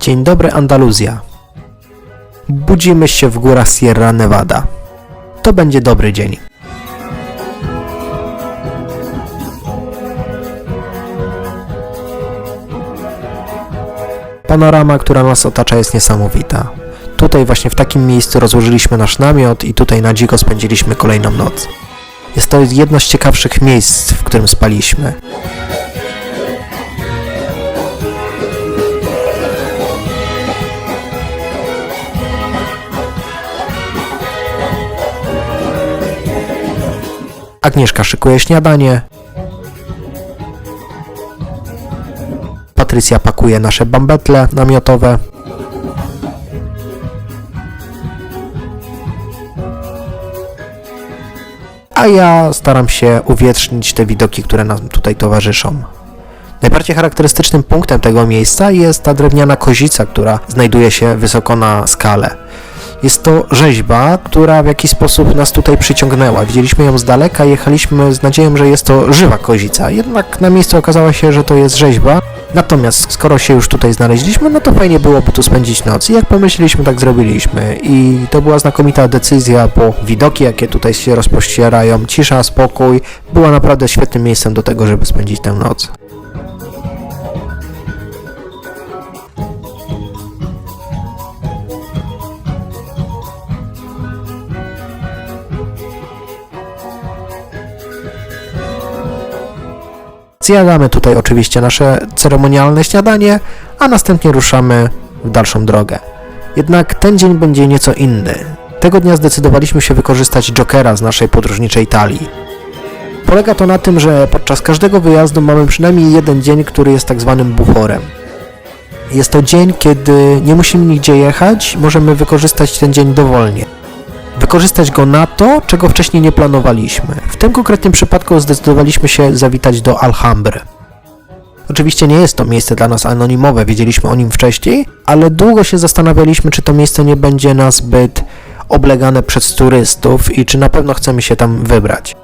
Dzień dobry Andaluzja. Budzimy się w górach Sierra Nevada. To będzie dobry dzień. Panorama, która nas otacza jest niesamowita. Tutaj właśnie w takim miejscu rozłożyliśmy nasz namiot i tutaj na dziko spędziliśmy kolejną noc. Jest to jedno z ciekawszych miejsc, w którym spaliśmy. Agnieszka szykuje śniadanie. Patrycja pakuje nasze bambetle namiotowe. A ja staram się uwietrznić te widoki, które nam tutaj towarzyszą. Najbardziej charakterystycznym punktem tego miejsca jest ta drewniana kozica, która znajduje się wysoko na skale. Jest to rzeźba, która w jakiś sposób nas tutaj przyciągnęła. Widzieliśmy ją z daleka, jechaliśmy z nadzieją, że jest to żywa kozica. Jednak na miejscu okazało się, że to jest rzeźba. Natomiast skoro się już tutaj znaleźliśmy, no to fajnie byłoby tu spędzić noc. I jak pomyśleliśmy, tak zrobiliśmy. I to była znakomita decyzja, bo widoki, jakie tutaj się rozpościerają, cisza, spokój, była naprawdę świetnym miejscem do tego, żeby spędzić tę noc. Zjadamy tutaj oczywiście nasze ceremonialne śniadanie, a następnie ruszamy w dalszą drogę. Jednak ten dzień będzie nieco inny. Tego dnia zdecydowaliśmy się wykorzystać Jokera z naszej podróżniczej talii. Polega to na tym, że podczas każdego wyjazdu mamy przynajmniej jeden dzień, który jest tak zwanym buforem. Jest to dzień, kiedy nie musimy nigdzie jechać, możemy wykorzystać ten dzień dowolnie wykorzystać go na to, czego wcześniej nie planowaliśmy. W tym konkretnym przypadku zdecydowaliśmy się zawitać do Alhambry. Oczywiście nie jest to miejsce dla nas anonimowe, wiedzieliśmy o nim wcześniej, ale długo się zastanawialiśmy, czy to miejsce nie będzie nas zbyt oblegane przez turystów i czy na pewno chcemy się tam wybrać.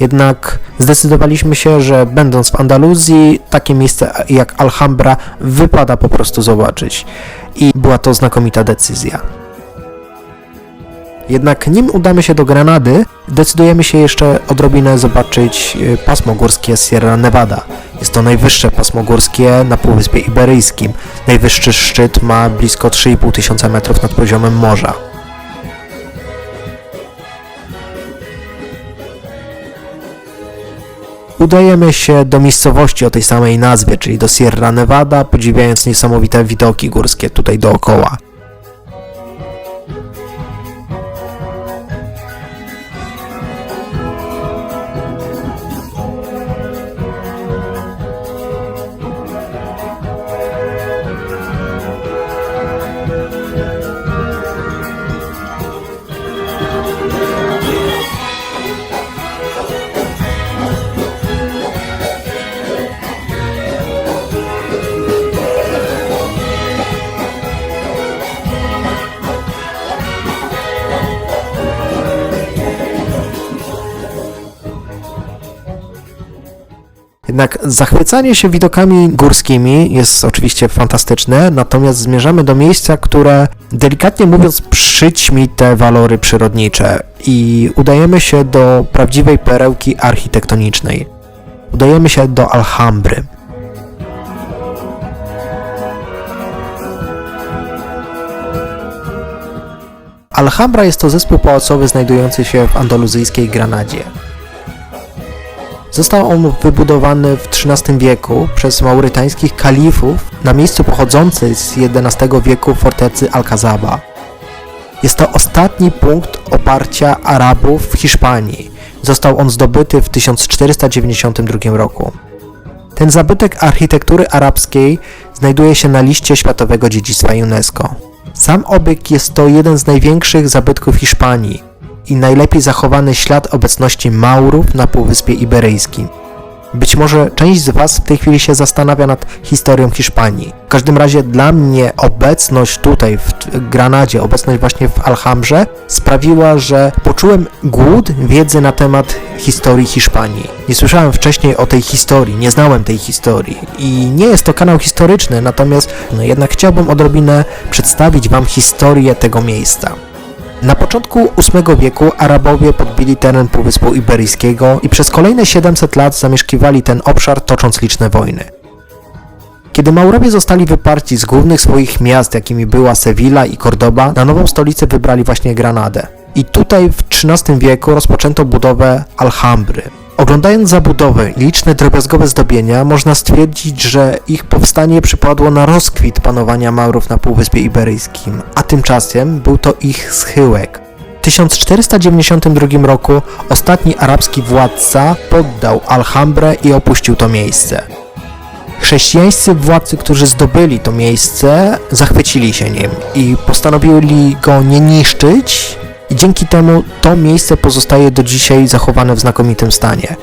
Jednak zdecydowaliśmy się, że będąc w Andaluzji, takie miejsce jak Alhambra wypada po prostu zobaczyć. I była to znakomita decyzja. Jednak nim udamy się do Granady, decydujemy się jeszcze odrobinę zobaczyć e, pasmo górskie Sierra Nevada. Jest to najwyższe pasmo górskie na Półwyspie Iberyjskim. Najwyższy szczyt ma blisko 3,5 tysiąca metrów nad poziomem morza. Udajemy się do miejscowości o tej samej nazwie, czyli do Sierra Nevada, podziwiając niesamowite widoki górskie tutaj dookoła. Jednak zachwycanie się widokami górskimi jest oczywiście fantastyczne, natomiast zmierzamy do miejsca, które delikatnie mówiąc przyćmi te walory przyrodnicze i udajemy się do prawdziwej perełki architektonicznej. Udajemy się do Alhambry. Alhambra jest to zespół pałacowy znajdujący się w andaluzyjskiej Granadzie. Został on wybudowany w XIII wieku przez maurytańskich kalifów na miejscu pochodzącej z XI wieku fortecy Alcazaba. Jest to ostatni punkt oparcia Arabów w Hiszpanii. Został on zdobyty w 1492 roku. Ten zabytek architektury arabskiej znajduje się na liście Światowego Dziedzictwa UNESCO. Sam obiekt jest to jeden z największych zabytków Hiszpanii, i najlepiej zachowany ślad obecności Maurów na Półwyspie Iberyjskim. Być może część z Was w tej chwili się zastanawia nad historią Hiszpanii. W każdym razie dla mnie obecność tutaj w Granadzie, obecność właśnie w Alhambrze sprawiła, że poczułem głód wiedzy na temat historii Hiszpanii. Nie słyszałem wcześniej o tej historii, nie znałem tej historii i nie jest to kanał historyczny, natomiast no jednak chciałbym odrobinę przedstawić Wam historię tego miejsca. Na początku VIII wieku Arabowie podbili teren Półwyspu Iberyjskiego i przez kolejne 700 lat zamieszkiwali ten obszar, tocząc liczne wojny. Kiedy Maurowie zostali wyparci z głównych swoich miast, jakimi była Sewilla i Cordoba, na nową stolicę wybrali właśnie Granadę. I tutaj w XIII wieku rozpoczęto budowę Alhambry. Oglądając zabudowę i liczne drobiazgowe zdobienia, można stwierdzić, że ich powstanie przypadło na rozkwit panowania Maurów na Półwyspie Iberyjskim, a tymczasem był to ich schyłek. W 1492 roku ostatni arabski władca poddał Alhambrę i opuścił to miejsce. Chrześcijańscy władcy, którzy zdobyli to miejsce, zachwycili się nim i postanowili go nie niszczyć, dzięki temu to miejsce pozostaje do dzisiaj zachowane w znakomitym stanie.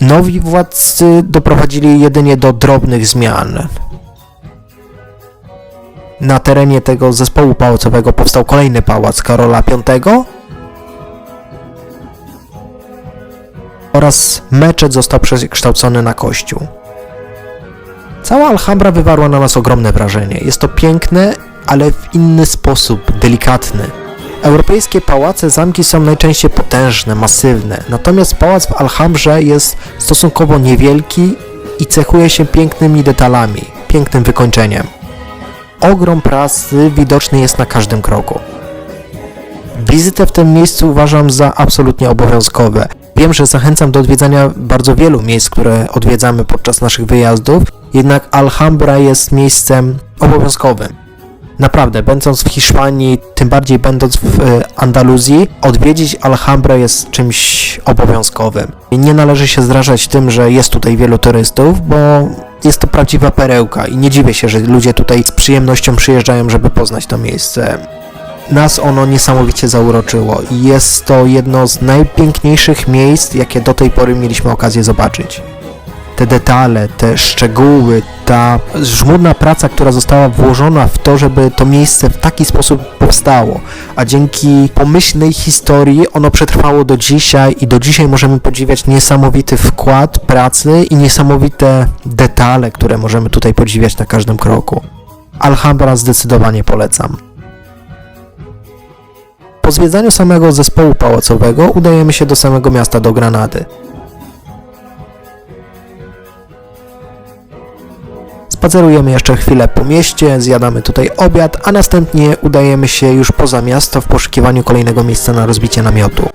Nowi władcy doprowadzili jedynie do drobnych zmian. Na terenie tego zespołu pałacowego powstał kolejny pałac Karola V oraz meczet został przekształcony na kościół. Cała Alhambra wywarła na nas ogromne wrażenie. Jest to piękne, ale w inny sposób, delikatny. Europejskie pałace, zamki są najczęściej potężne, masywne, natomiast pałac w Alhambrze jest stosunkowo niewielki i cechuje się pięknymi detalami, pięknym wykończeniem. Ogrom pracy widoczny jest na każdym kroku. Wizytę w tym miejscu uważam za absolutnie obowiązkowe. Wiem, że zachęcam do odwiedzania bardzo wielu miejsc, które odwiedzamy podczas naszych wyjazdów, jednak Alhambra jest miejscem obowiązkowym. Naprawdę, będąc w Hiszpanii, tym bardziej będąc w e, Andaluzji, odwiedzić Alhambrę jest czymś obowiązkowym. Nie należy się zrażać tym, że jest tutaj wielu turystów, bo jest to prawdziwa perełka i nie dziwię się, że ludzie tutaj z przyjemnością przyjeżdżają, żeby poznać to miejsce. Nas ono niesamowicie zauroczyło i jest to jedno z najpiękniejszych miejsc, jakie do tej pory mieliśmy okazję zobaczyć te detale, te szczegóły, ta żmudna praca, która została włożona w to, żeby to miejsce w taki sposób powstało, a dzięki pomyślnej historii ono przetrwało do dzisiaj i do dzisiaj możemy podziwiać niesamowity wkład pracy i niesamowite detale, które możemy tutaj podziwiać na każdym kroku. Alhambra zdecydowanie polecam. Po zwiedzaniu samego zespołu pałacowego udajemy się do samego miasta do Granady. Spacerujemy jeszcze chwilę po mieście, zjadamy tutaj obiad, a następnie udajemy się już poza miasto w poszukiwaniu kolejnego miejsca na rozbicie namiotu.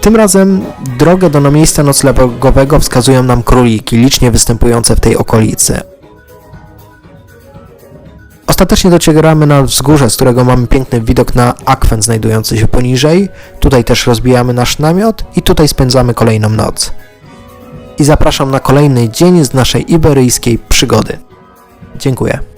Tym razem drogę do miejsca noclegowego wskazują nam króliki licznie występujące w tej okolicy. Ostatecznie docieramy na wzgórze, z którego mamy piękny widok na akwen znajdujący się poniżej. Tutaj też rozbijamy nasz namiot i tutaj spędzamy kolejną noc. I zapraszam na kolejny dzień z naszej iberyjskiej przygody. Dziękuję.